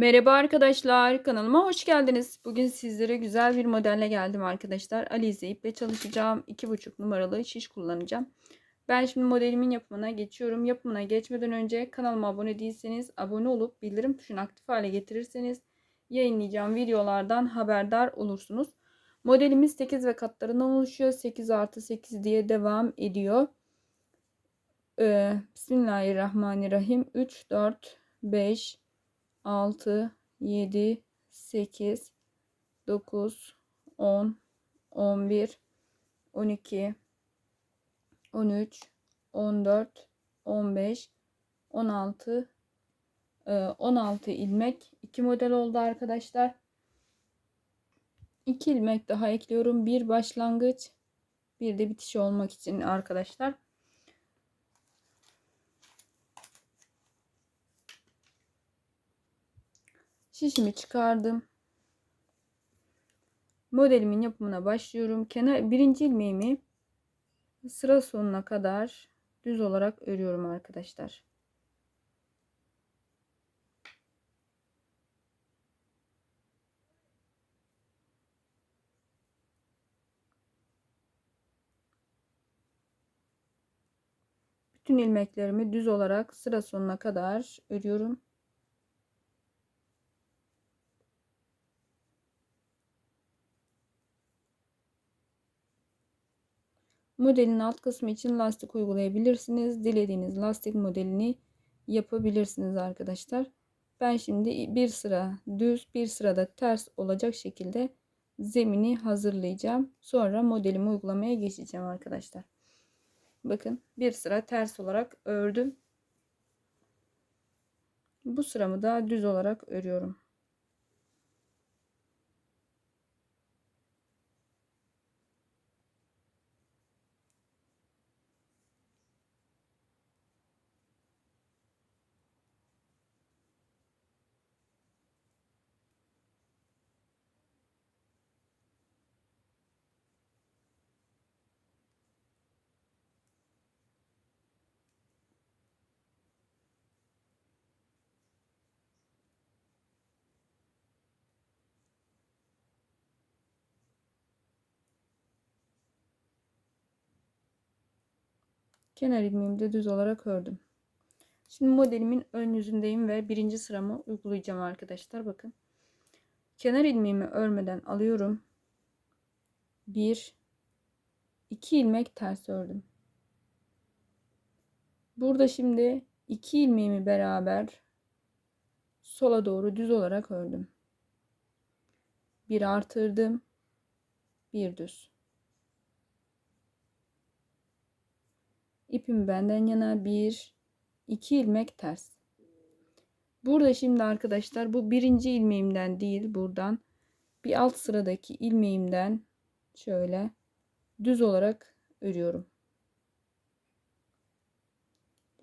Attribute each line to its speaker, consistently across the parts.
Speaker 1: Merhaba arkadaşlar, kanalıma hoş geldiniz. Bugün sizlere güzel bir modelle geldim arkadaşlar. Alize iple çalışacağım. 2,5 numaralı şiş kullanacağım. Ben şimdi modelimin yapımına geçiyorum. Yapımına geçmeden önce kanalıma abone değilseniz abone olup bildirim tuşunu aktif hale getirirseniz yayınlayacağım videolardan haberdar olursunuz. Modelimiz 8 ve katlarından oluşuyor. 8 artı 8 diye devam ediyor. Ee, Bismillahirrahmanirrahim. 3, 4, 5, 6, 7, 8, 9, 10, 11, 12, 13, 14, 15, 16, 16 ilmek. 2 model oldu arkadaşlar. 2 ilmek daha ekliyorum. Bir başlangıç, bir de bitiş olmak için arkadaşlar. Şişimi çıkardım. Modelimin yapımına başlıyorum. Kenar birinci ilmeğimi sıra sonuna kadar düz olarak örüyorum arkadaşlar. Bütün ilmeklerimi düz olarak sıra sonuna kadar örüyorum. Modelin alt kısmı için lastik uygulayabilirsiniz. Dilediğiniz lastik modelini yapabilirsiniz arkadaşlar. Ben şimdi bir sıra düz bir sırada ters olacak şekilde zemini hazırlayacağım. Sonra modelimi uygulamaya geçeceğim arkadaşlar. Bakın bir sıra ters olarak ördüm. Bu sıramı da düz olarak örüyorum. Kenar ilmeğimi de düz olarak ördüm. Şimdi modelimin ön yüzündeyim ve birinci sıramı uygulayacağım arkadaşlar. Bakın. Kenar ilmeğimi örmeden alıyorum. Bir, iki ilmek ters ördüm. Burada şimdi iki ilmeğimi beraber sola doğru düz olarak ördüm. Bir artırdım. Bir düz. İpim benden yana bir iki ilmek ters. Burada şimdi arkadaşlar bu birinci ilmeğimden değil buradan bir alt sıradaki ilmeğimden şöyle düz olarak örüyorum.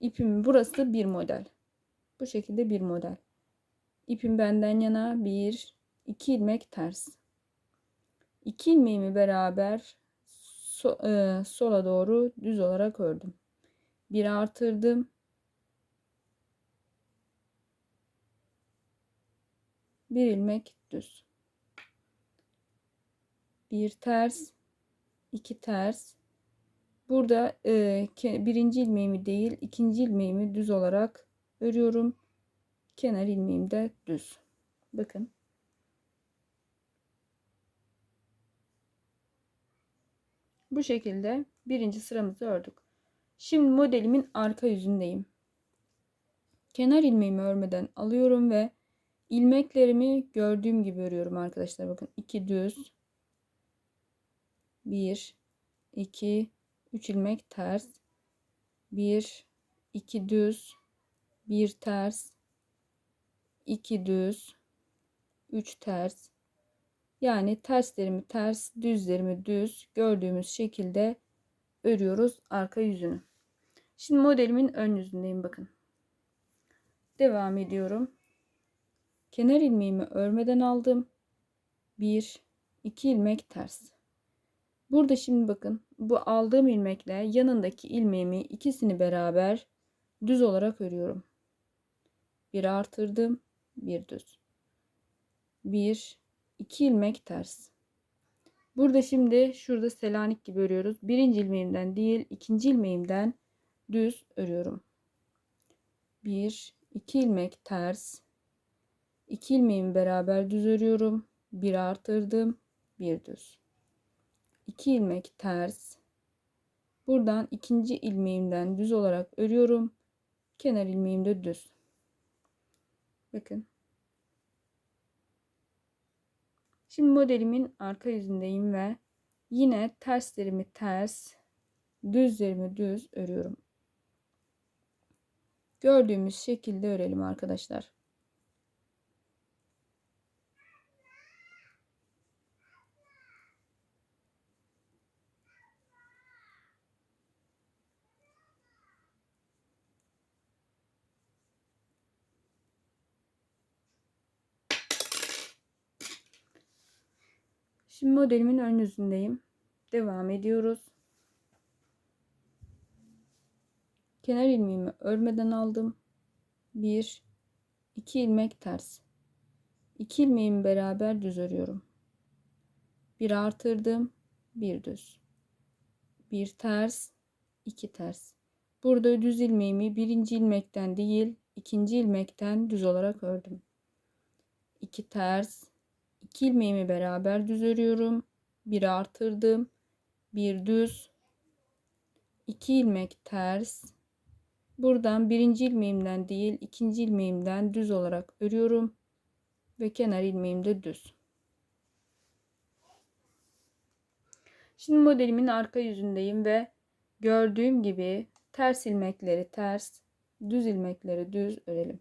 Speaker 1: İpim burası bir model. Bu şekilde bir model. İpim benden yana bir iki ilmek ters. İki ilmeğimi beraber so, e, sola doğru düz olarak ördüm. Bir artırdım. Bir ilmek düz. Bir ters, iki ters. Burada e, birinci ilmeğimi değil, ikinci ilmeğimi düz olarak örüyorum. Kenar ilmeğim de düz. Bakın. Bu şekilde birinci sıramızı ördük. Şimdi modelimin arka yüzündeyim. Kenar ilmeğimi örmeden alıyorum ve ilmeklerimi gördüğüm gibi örüyorum arkadaşlar. Bakın 2 düz 1 2 3 ilmek ters 1 2 düz 1 ters 2 düz 3 ters yani terslerimi ters, düzlerimi düz gördüğümüz şekilde örüyoruz arka yüzünü. Şimdi modelimin ön yüzündeyim bakın. Devam ediyorum. Kenar ilmeğimi örmeden aldım. 1 2 ilmek ters. Burada şimdi bakın bu aldığım ilmekle yanındaki ilmeğimi ikisini beraber düz olarak örüyorum. Bir artırdım, bir düz. Bir, iki ilmek ters. Burada şimdi şurada selanik gibi örüyoruz. Birinci ilmeğimden değil ikinci ilmeğimden düz örüyorum. Bir, iki ilmek ters. İki ilmeğimi beraber düz örüyorum. Bir artırdım. Bir düz. İki ilmek ters. Buradan ikinci ilmeğimden düz olarak örüyorum. Kenar ilmeğim de düz. Bakın. Şimdi modelimin arka yüzündeyim ve yine terslerimi ters, düzlerimi düz örüyorum. Gördüğümüz şekilde örelim arkadaşlar. Şimdi modelimin ön yüzündeyim. Devam ediyoruz. Kenar ilmeğimi örmeden aldım. 1 2 ilmek ters. 2 ilmeğimi beraber düz örüyorum. Bir artırdım, bir düz. Bir ters, iki ters. Burada düz ilmeğimi birinci ilmekten değil, ikinci ilmekten düz olarak ördüm. 2 ters, 2 ilmeğimi beraber düz örüyorum. Bir artırdım. Bir düz. 2 ilmek ters. Buradan birinci ilmeğimden değil ikinci ilmeğimden düz olarak örüyorum. Ve kenar ilmeğim de düz. Şimdi modelimin arka yüzündeyim ve gördüğüm gibi ters ilmekleri ters, düz ilmekleri düz örelim.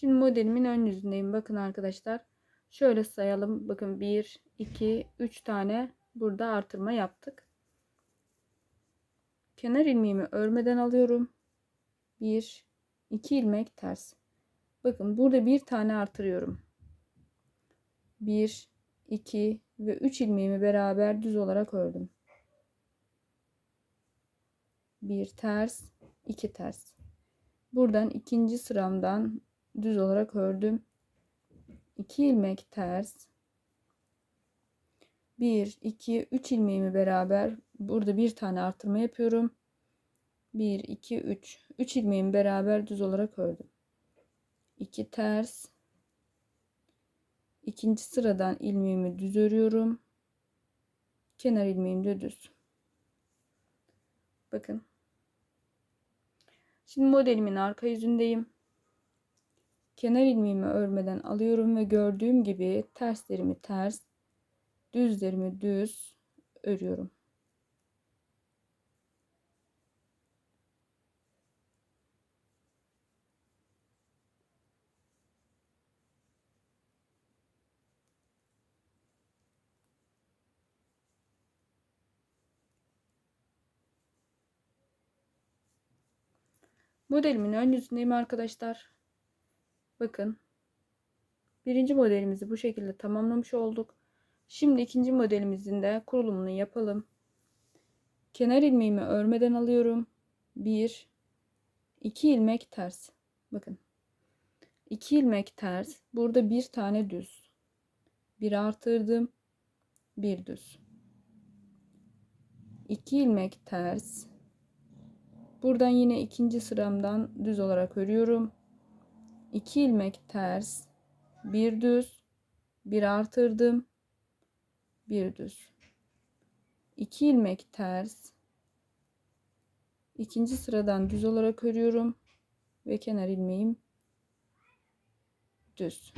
Speaker 1: Şimdi modelimin ön yüzündeyim. Bakın arkadaşlar. Şöyle sayalım. Bakın 1, 2, 3 tane burada artırma yaptık. Kenar ilmeğimi örmeden alıyorum. 1, 2 ilmek ters. Bakın burada bir tane artırıyorum. 1, 2 ve 3 ilmeğimi beraber düz olarak ördüm. 1 ters, 2 ters. Buradan ikinci sıramdan düz olarak ördüm. 2 ilmek ters. 1 2 3 ilmeğimi beraber burada bir tane artırma yapıyorum. 1 2 3 3 ilmeğimi beraber düz olarak ördüm. 2 ters. İkinci sıradan ilmeğimi düz örüyorum. Kenar ilmeğim de düz. Bakın. Şimdi modelimin arka yüzündeyim. Kenar ilmeğimi örmeden alıyorum ve gördüğüm gibi terslerimi ters, düzlerimi düz örüyorum. Modelimin ön yüzündeyim arkadaşlar. Bakın. Birinci modelimizi bu şekilde tamamlamış olduk. Şimdi ikinci modelimizin de kurulumunu yapalım. Kenar ilmeğimi örmeden alıyorum. 1 2 ilmek ters. Bakın. 2 ilmek ters. Burada bir tane düz. Bir artırdım. Bir düz. 2 ilmek ters. Buradan yine ikinci sıramdan düz olarak örüyorum. 2 ilmek ters, bir düz, bir artırdım, bir düz. 2 ilmek ters. ikinci sıradan düz olarak örüyorum ve kenar ilmeğim düz.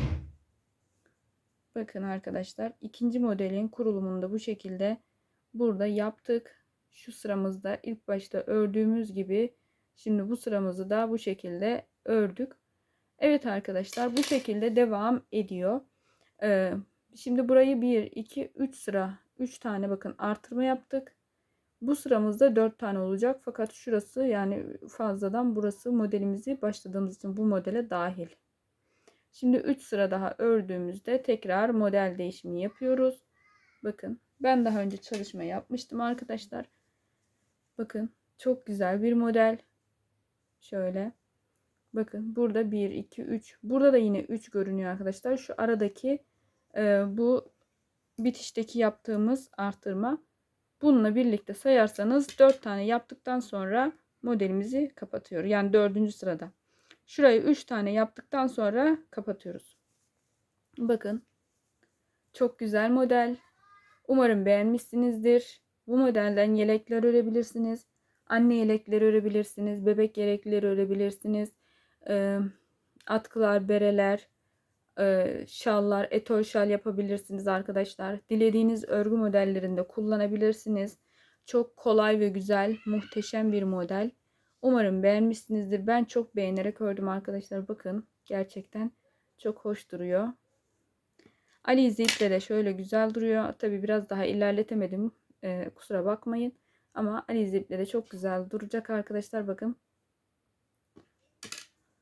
Speaker 1: Bakın arkadaşlar ikinci modelin kurulumunda bu şekilde burada yaptık. Şu sıramızda ilk başta ördüğümüz gibi şimdi bu sıramızı da bu şekilde ördük. Evet arkadaşlar bu şekilde devam ediyor. Ee, şimdi burayı 1, 2, 3 sıra 3 tane bakın artırma yaptık. Bu sıramızda 4 tane olacak. Fakat şurası yani fazladan burası modelimizi başladığımız için bu modele dahil. Şimdi 3 sıra daha ördüğümüzde tekrar model değişimi yapıyoruz. Bakın ben daha önce çalışma yapmıştım arkadaşlar. Bakın çok güzel bir model. Şöyle. Bakın burada 1, 2, 3. Burada da yine 3 görünüyor arkadaşlar. Şu aradaki e, bu bitişteki yaptığımız artırma. Bununla birlikte sayarsanız 4 tane yaptıktan sonra modelimizi kapatıyor. Yani 4. sırada. Şurayı 3 tane yaptıktan sonra kapatıyoruz. Bakın. Çok güzel model. Umarım beğenmişsinizdir. Bu modelden yelekler örebilirsiniz. Anne yelekleri örebilirsiniz. Bebek yelekleri örebilirsiniz. Ee, atkılar, bereler, e, şallar, etol şal yapabilirsiniz arkadaşlar. Dilediğiniz örgü modellerinde kullanabilirsiniz. Çok kolay ve güzel, muhteşem bir model. Umarım beğenmişsinizdir. Ben çok beğenerek ördüm arkadaşlar. Bakın gerçekten çok hoş duruyor. Ali iple de şöyle güzel duruyor. Tabi biraz daha ilerletemedim. Ee, kusura bakmayın. Ama Ali iple de çok güzel duracak arkadaşlar. Bakın.